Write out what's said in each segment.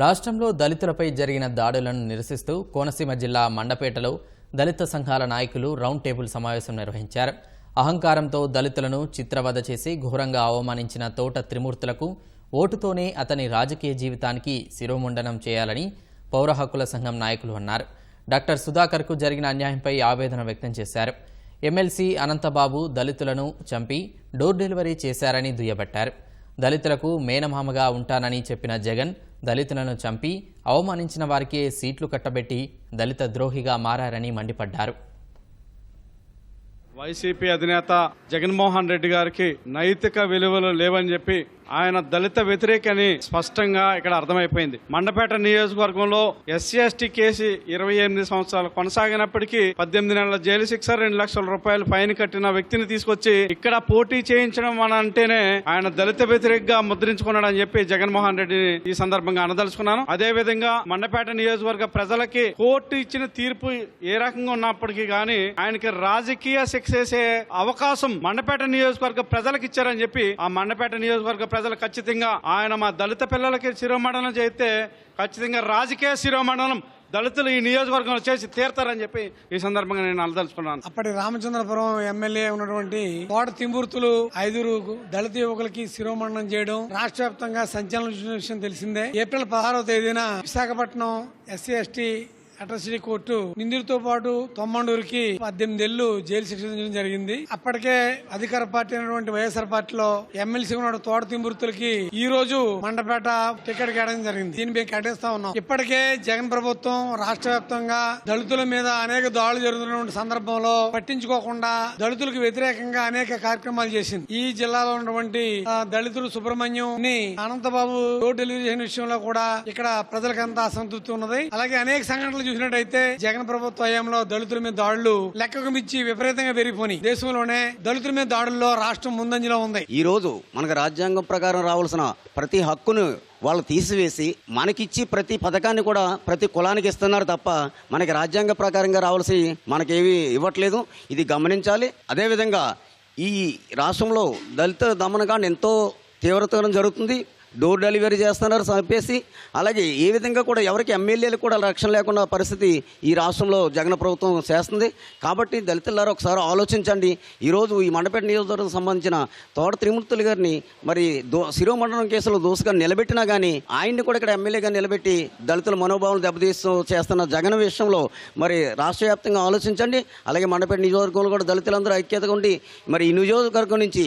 రాష్ట్రంలో దళితులపై జరిగిన దాడులను నిరసిస్తూ కోనసీమ జిల్లా మండపేటలో దళిత సంఘాల నాయకులు రౌండ్ టేబుల్ సమావేశం నిర్వహించారు. అహంకారంతో దళితులను చిత్రవద చేసి ఘోరంగా అవమానించిన తోట త్రిమూర్తులకు ఓటుతోనే అతని రాజకీయ జీవితానికి శిరోముండనం చేయాలని పౌర హక్కుల సంఘం నాయకులు అన్నారు. డాక్టర్ సుధాకర్కు జరిగిన అన్యాయంపై ఆవేదన వ్యక్తం చేశారు. ఎమ్మెల్సీ అనంతబాబు దళితులను చంపి డోర్ డెలివరీ చేశారని దుయ్యబట్టారు. దళితులకు మేనమామగా ఉంటానని చెప్పిన జగన్ దళితులను చంపి అవమానించిన వారికే సీట్లు కట్టబెట్టి దళిత ద్రోహిగా మారారని మండిపడ్డారు. వైసీపీ అధినేత జగన్మోహన్ రెడ్డి గారికి నైతిక విలువలు లేవని చెప్పి ఆయన దళిత వ్యతిరేకని స్పష్టంగా ఇక్కడ అర్థమైపోయింది. మండపేట నియోజకవర్గంలో ఎస్సీ ఎస్టీ కేసు ఇరవై ఎనిమిది సంవత్సరాలు కొనసాగినప్పటికీ పద్దెనిమిది నెలల జైలు శిక్ష రెండు లక్షల రూపాయలు ఫైన్ కట్టిన వ్యక్తిని తీసుకొచ్చి ఇక్కడ పోటీ చేయించడం అని అంటేనే ఆయన దళిత వ్యతిరేకగా ముద్రించుకున్నాడని చెప్పి జగన్మోహన్ రెడ్డిని ఈ సందర్భంగా అనదలుచుకున్నాను. అదే విధంగా మండపేట నియోజకవర్గ ప్రజలకి కోర్టు ఇచ్చిన తీర్పు ఏ రకంగా ఉన్నప్పటికీ కానీ ఆయనకి రాజకీయ శిక్ష చేసే అవకాశం మండపేట నియోజకవర్గ ప్రజలకు ఇచ్చారని చెప్పి ఆ మండపేట నియోజకవర్గ ప్రజలు ఖచ్చితంగా ఆయన మా దళిత పిల్లలకి శిరోమండనం చేస్తే ఖచ్చితంగా రాజకీయ శిరోమండనం దళితులు ఈ నియోజకవర్గంలో చేసి తీరతారని చెప్పి ఈ సందర్భంగా నేను అలదలుచుకున్నాను. అప్పటి రామచంద్రపురం ఎమ్మెల్యే ఉన్నటువంటి కోట తింబూర్తులు ఐదుగురు దళిత యువకులకి శిరోమండనం చేయడం రాష్ట్ర వ్యాప్తంగా సంచలనం విషయం తెలిసిందే. ఏప్రిల్ పదహారవ తేదీన Visakhapatnam SC ST atrocity court నిందితో పాటు తొమ్మండూరుకి పద్దెనిమిది ఏళ్ళు జైలు శిక్ష విధించడం జరిగింది. అప్పటికే అధికార పార్టీ అయినటువంటి వైఎస్ఆర్ పార్టీలో ఎమ్మెల్సీ ఉన్న తోట తింబుర్తులకి ఈ రోజు మండపేట టికెట్ కేటాయించడం జరిగింది. దీన్ని మేము కేటాయిస్తా ఉన్నాం. ఇప్పటికే జగన్ ప్రభుత్వం రాష్ట్ర వ్యాప్తంగా దళితుల మీద అనేక దాడులు జరుగుతున్నటువంటి సందర్భంలో పట్టించుకోకుండా దళితులకు వ్యతిరేకంగా అనేక కార్యక్రమాలు చేసింది. ఈ జిల్లాలో ఉన్నటువంటి దళితులు సుబ్రహ్మణ్యం ని అనంతబాబు డోర్ డెలివరీ చేసిన విషయంలో కూడా ఇక్కడ ప్రజలకంతా అసంతృప్తి ఉన్నది. అలాగే అనేక సంఘటనలు చూసినట్టయితే జగన్ ప్రభుత్వ హయాంలో దళితుల మీద దాడులు లెక్కకు మించి విపరీతంగా పెరిగిపోయి దేశంలోనే దళితుల మీద దాడుల్లో రాష్ట్రం ముందంజలో ఉంది. ఈ రోజు మనకు రాజ్యాంగం ప్రకారం రావాల్సిన ప్రతి హక్కును వాళ్ళు తీసివేసి మనకిచ్చి ప్రతి పథకాన్ని కూడా ప్రతి కులానికి ఇస్తున్నారు తప్ప మనకి రాజ్యాంగ ప్రకారంగా రావాల్సి మనకేవి ఇవ్వట్లేదు. ఇది గమనించాలి. అదేవిధంగా ఈ రాష్ట్రంలో దళిత దమనకాండ ఎంతో తీవ్రతరం జరుగుతుంది. డోర్ డెలివరీ చేస్తున్నారు చంపేసి అలాగే ఏ విధంగా కూడా ఎవరికి ఎమ్మెల్యేలు కూడా రక్షణ లేకుండా పరిస్థితి ఈ రాష్ట్రంలో జగన్ ప్రభుత్వం చేస్తుంది. కాబట్టి దళితులారా ఒకసారి ఆలోచించండి. ఈరోజు ఈ మండపేట నియోజకవర్గం సంబంధించిన తోట త్రిమూర్తులు గారిని మరి దో శిరోమండలం కేసులో దోసుగా నిలబెట్టినా కానీ ఆయన్ని కూడా ఇక్కడ ఎమ్మెల్యేగా నిలబెట్టి దళితుల మనోభావం దెబ్బతీస్తూ చేస్తున్న జగన్ విషయంలో మరి రాష్ట్ర వ్యాప్తంగా ఆలోచించండి. అలాగే మండపేట నియోజకవర్గంలో కూడా దళితులందరూ ఐక్యతగా ఉండి మరి ఈ నియోజకవర్గం నుంచి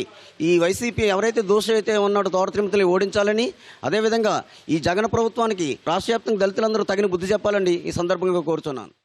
ఈ వైసీపీ ఎవరైతే దోషి అయితే ఉన్నాడో తోట త్రిమూర్తులు ఓడించాలని అదేవిధంగా ఈ జగన్ ప్రభుత్వానికి రాష్ట్ర వ్యాప్తంగా దళితులందరూ తగిన బుద్ధి చెప్పాలని ఈ సందర్భంగా కోరుచున్నాను